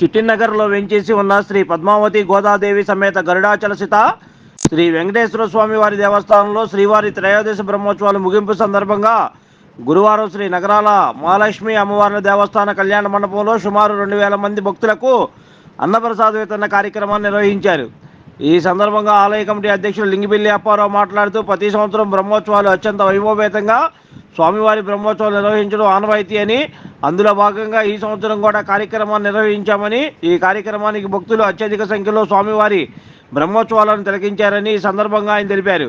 చిట్టినగర్లో వెంచేసి ఉన్న శ్రీ పద్మావతి గోదాదేవి సమేత గరుడాచలసిత శ్రీ వెంకటేశ్వర స్వామి వారి దేవస్థానంలో శ్రీవారి త్రయోదశ బ్రహ్మోత్సవాలు ముగింపు సందర్భంగా గురువారం శ్రీ నగరాల మహాలక్ష్మి అమ్మవార్ల దేవస్థాన కళ్యాణ మండపంలో సుమారు రెండు వేల మంది భక్తులకు అన్నప్రసాద వితరణ కార్యక్రమాన్ని నిర్వహించారు. ఈ సందర్భంగా ఆలయ కమిటీ అధ్యక్షులు లింగిపిల్లి అప్పారావు మాట్లాడుతూ ప్రతి సంవత్సరం బ్రహ్మోత్సవాలు అత్యంత వైభవేతంగా స్వామివారి బ్రహ్మోత్సవాలు నిర్వహించడం ఆనవాయితీ అని అందులో భాగంగా ఈ సంవత్సరం కూడా కార్యక్రమాన్ని నిర్వహించామని ఈ కార్యక్రమానికి భక్తులు అత్యధిక సంఖ్యలో స్వామివారి బ్రహ్మోత్సవాలను తిలకించారని ఈ సందర్భంగా ఆయన తెలిపారు.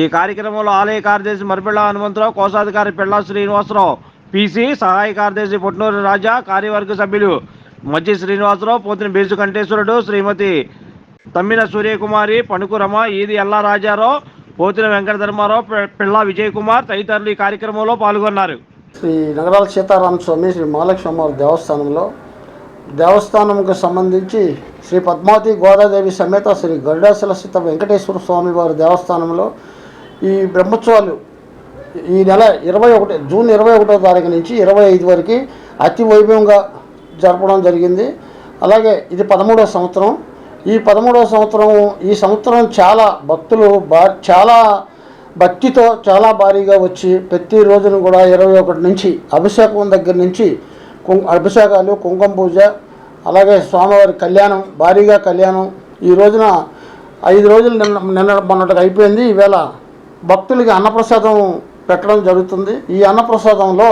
ఈ కార్యక్రమంలో ఆలయ కార్యదర్శి మరిపిళ్ళ హనుమంతరావు కోశాధికారి పిళ్ళ శ్రీనివాసరావు పీసీ సహాయ కార్యదర్శి పొట్నూరు రాజా కార్యవర్గ సభ్యులు మజ్జి శ్రీనివాసరావు పోతిన బేసు కంటేశ్వరుడు శ్రీమతి తమ్మిన సూర్యకుమారి పణుకురమ ఈది ఎల్లా రాజారావు పోతిన వెంకట ధర్మారావు పిళ్ళ విజయ్ కుమార్ తదితరులు ఈ కార్యక్రమంలో పాల్గొన్నారు. శ్రీ నగరాల సీతారామ స్వామి శ్రీ మహాలక్ష్మి అమ్మవారి దేవస్థానంలో దేవస్థానంకు సంబంధించి శ్రీ పద్మావతి గోదాదేవి సమేత శ్రీ గరుడాచలస్థిత వెంకటేశ్వర స్వామి వారి దేవస్థానంలో ఈ బ్రహ్మోత్సవాలు ఈ నెల ఇరవై ఒకటి జూన్ ఇరవై ఒకటో తారీఖు నుంచి ఇరవై ఐదు వరకు అతి వైభవంగా జరపడం జరిగింది. అలాగే ఇది పదమూడవ సంవత్సరం. ఈ పదమూడవ సంవత్సరం ఈ సంవత్సరం చాలా భక్తులు బా చాలా భక్తితో చాలా భారీగా వచ్చి ప్రతి రోజును కూడా ఇరవై ఒకటి నుంచి అభిషేకం దగ్గర నుంచి కుం అభిషేకాలు కుంకుమ పూజ అలాగే స్వామివారి కళ్యాణం భారీగా కళ్యాణం. ఈ రోజున ఐదు రోజులు నిన్న నిన్న మొన్నటికి అయిపోయింది. ఈవేళ భక్తులకి అన్నప్రసాదం పెట్టడం జరుగుతుంది. ఈ అన్నప్రసాదంలో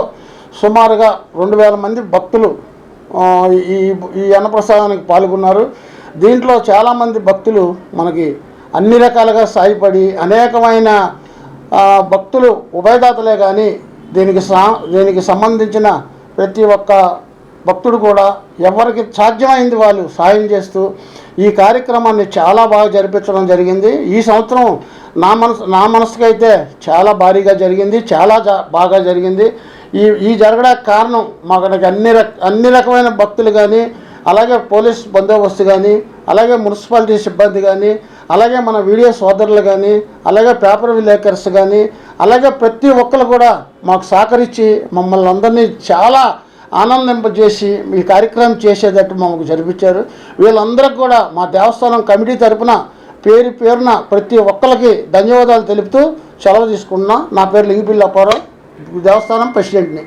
సుమారుగా రెండు వేల మంది భక్తులు ఈ ఈ అన్నప్రసాదానికి పాల్గొన్నారు. దీంట్లో చాలామంది భక్తులు మనకి అన్ని రకాలుగా సాయపడి అనేకమైన భక్తులు ఉభయదాతలే కానీ దీనికి సా దీనికి సంబంధించిన ప్రతి ఒక్క భక్తుడు కూడా ఎవరికి సాధ్యమైంది వాళ్ళు సాయం చేస్తూ ఈ కార్యక్రమాన్ని చాలా బాగా జరిపించడం జరిగింది. ఈ సంవత్సరం నా మనసు నా మనసుకైతే చాలా భారీగా జరిగింది చాలా బాగా జరిగింది. ఈ ఈ జరగడానికి కారణం మాకు అన్ని రక అన్ని రకమైన భక్తులు కానీ అలాగే పోలీస్ బందోబస్తు కానీ అలాగే మున్సిపాలిటీ సిబ్బంది కానీ అలాగే మన వీడియో సోదరులు కానీ అలాగే పేపర్ విలేకర్స్ కానీ అలాగే ప్రతి ఒక్కరు కూడా మాకు సహకరించి మమ్మల్ని అందరినీ చాలా ఆనందింపజేసి ఈ కార్యక్రమం చేసేటట్టు మాకు జరిపించారు. వీళ్ళందరికీ కూడా మా దేవస్థానం కమిటీ తరపున పేరు పేరున ప్రతి ఒక్కరికి ధన్యవాదాలు తెలుపుతూ సెలవు తీసుకుంటున్నా. నా పేరు లింగిపిల్లి అప్పారావు దేవస్థానం ప్రెసిడెంట్ని.